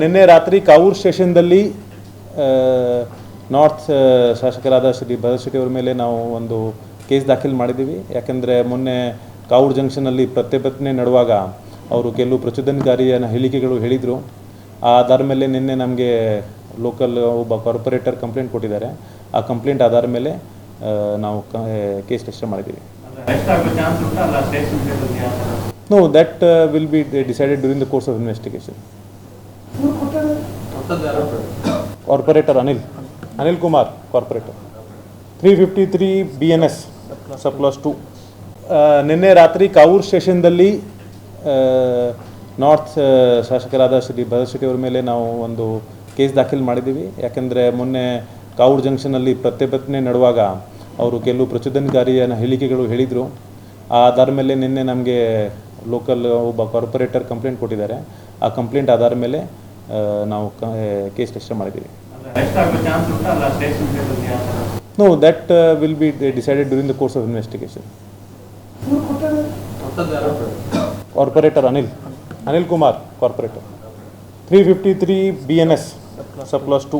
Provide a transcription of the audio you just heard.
ನಿನ್ನೆ ರಾತ್ರಿ ಕಾವೂರು ಸ್ಟೇಷನ್ದಲ್ಲಿ ನಾರ್ತ್ ಶಾಸಕರಾದ ಶ್ರೀ ಭರತ್ ಶೆಟ್ಟಿ ಅವರ ಮೇಲೆ ನಾವು ಒಂದು ಕೇಸ್ ದಾಖಲು ಮಾಡಿದ್ದೀವಿ. ಯಾಕೆಂದರೆ ಮೊನ್ನೆ ಕಾವೂರು ಜಂಕ್ಷನಲ್ಲಿ ಪ್ರತಿಭಟನೆ ನಡುವಾಗ ಅವರು ಕೆಲವು ಪ್ರಚೋದನಕಾರಿಯ ಹೇಳಿಕೆಗಳು ಹೇಳಿದರು. ಆ ಆಧಾರ ಮೇಲೆ ನಿನ್ನೆ ನಮಗೆ ಲೋಕಲ್ ಒಬ್ಬ ಕಾರ್ಪೊರೇಟರ್ ಕಂಪ್ಲೇಂಟ್ ಕೊಟ್ಟಿದ್ದಾರೆ. ಆ ಕಂಪ್ಲೇಂಟ್ ಆಧಾರ ಮೇಲೆ ನಾವು ಕೇಸ್ ರಿಜಿಸ್ಟರ್ ಮಾಡಿದ್ದೀವಿ. No that will be decided during the course of investigation corporator Anil. Anil Kumar corporator three fifty three B N S ಸಪ್ಲಸ್ ಟು ನಿನ್ನೆ ರಾತ್ರಿ ಕಾವೂರು ಸ್ಟೇಷನ್ದಲ್ಲಿ ನಾರ್ತ್ ಶಾಸಕರಾದ ಶ್ರೀ ಭರತ್ ಶೆಟ್ಟಿ ಅವರ ಮೇಲೆ ನಾವು ಒಂದು ಕೇಸ್ ದಾಖಲು ಮಾಡಿದ್ದೀವಿ. ಯಾಕೆಂದರೆ ಮೊನ್ನೆ ಕಾವೂರು ಜಂಕ್ಷನಲ್ಲಿ ಪ್ರತಿಭಟನೆ ನಡುವಾಗ ಅವರು ಕೆಲವು ಪ್ರಚೋದನಕಾರಿಯ ಹೇಳಿಕೆಗಳು ಹೇಳಿದರು. ಆಧಾರ ಮೇಲೆ ನಿನ್ನೆ ನಮಗೆ ಲೋಕಲ್ ಒಬ್ಬ ಕಾರ್ಪೊರೇಟರ್ ಕಂಪ್ಲೇಂಟ್ ಕೊಟ್ಟಿದ್ದಾರೆ. ಆ ಕಂಪ್ಲೇಂಟ್ ಆಧಾರ ಮೇಲೆ ನಾವು ಕೇಸ್ ರಿಜಿಸ್ಟರ್ ಮಾಡಿದ್ದೀವಿ. No that will be decided during the course of investigation corporator Anil Anil Kumar corporator three fifty three B N S ಸಪ್ಲಸ್ to